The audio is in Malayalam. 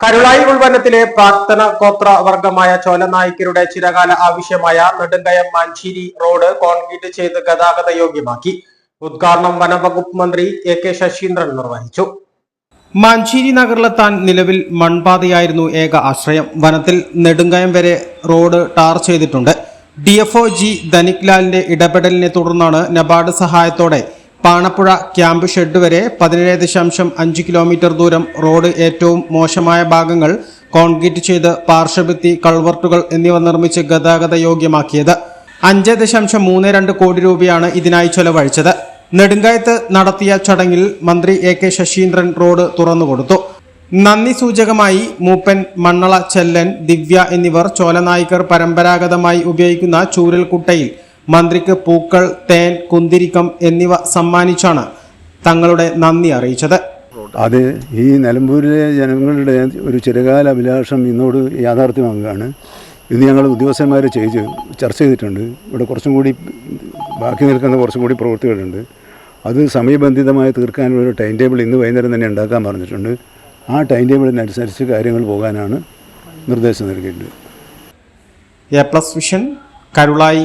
കരുളായി ഉൾവനത്തിലെ പ്രാക്തന ഗോത്ര വർഗമായ ചോലനായിക്കരുടെ ചിരകാല ആവശ്യമായ നെടുങ്കയം മാഞ്ചേരി റോഡ് കോൺക്രീറ്റ് ചെയ്ത് ഗതാഗത യോഗ്യമാക്കി. ഉദ്ഘാടനം വനവകുപ്പ് മന്ത്രി എ കെ ശശീന്ദ്രൻ നിർവഹിച്ചു. മാഞ്ചേരി നഗറിലെത്താൻ നിലവിൽ മൺപാതയായിരുന്നു ഏക ആശ്രയം. വനത്തിൽ നെടുങ്കയം വരെ റോഡ് ടാർ ചെയ്തിട്ടുണ്ട്. D F O G Dhanik ലാലിന്റെ ഇടപെടലിനെ തുടർന്നാണ് നബാർഡ് സഹായത്തോടെ പാണപ്പുഴ ക്യാമ്പ് ഷെഡ് വരെ പതിനേഴ് ദശാംശം അഞ്ച് കിലോമീറ്റർ ദൂരം റോഡ് ഏറ്റവും മോശമായ ഭാഗങ്ങൾ കോൺക്രീറ്റ് ചെയ്ത് പാർശ്വഭിത്തി കൾവർട്ടുകൾ എന്നിവ നിർമ്മിച്ച് ഗതാഗത യോഗ്യമാക്കിയത്. അഞ്ച് ദശാംശം മൂന്ന് രണ്ട് കോടി രൂപയാണ് ഇതിനായി ചെലവഴിച്ചത്. നെടുങ്കായത്ത് നടത്തിയ ചടങ്ങിൽ മന്ത്രി എ കെ ശശീന്ദ്രൻ റോഡ് തുറന്നുകൊടുത്തു നന്ദി സൂചകമായി മൂപ്പൻ മണ്ണള ചെല്ലൻ ദിവ്യ എന്നിവർ ചോലനായിക്കർ പരമ്പരാഗതമായി ഉപയോഗിക്കുന്ന ചൂരൽക്കുട്ടയിൽ മന്ത്രിക്ക് പൂക്കൾ തേൻ കുന്തിരിക്കം എന്നിവ സമ്മാനിച്ചാണ് തങ്ങളുടെ നന്ദി അറിയിച്ചത്. അത് ഈ നിലമ്പൂരിലെ ജനങ്ങളുടെ ഒരു ചിരകാല അഭിലാഷം ഇന്നോട് യാഥാർത്ഥ്യമാകുകയാണ് ഇന്ന് ഞങ്ങൾ ഉദ്യോഗസ്ഥന്മാരെ ചെയ്ത് ചർച്ച ചെയ്തിട്ടുണ്ട്. ഇവിടെ കുറച്ചും കൂടി ബാക്കി നിൽക്കുന്ന കുറച്ചും കൂടി പ്രവൃത്തികളുണ്ട്. അത് സമയബന്ധിതമായി തീർക്കാനുള്ള ഒരു ടൈം ടേബിൾ ഇന്ന് വൈകുന്നേരം തന്നെ ഉണ്ടാക്കാൻ പറഞ്ഞിട്ടുണ്ട്. ആ ടൈം ടേബിളിനനുസരിച്ച് കാര്യങ്ങൾ പോകാനാണ് നിർദ്ദേശം നൽകിയിട്ടുണ്ട്. A plus vision Karulai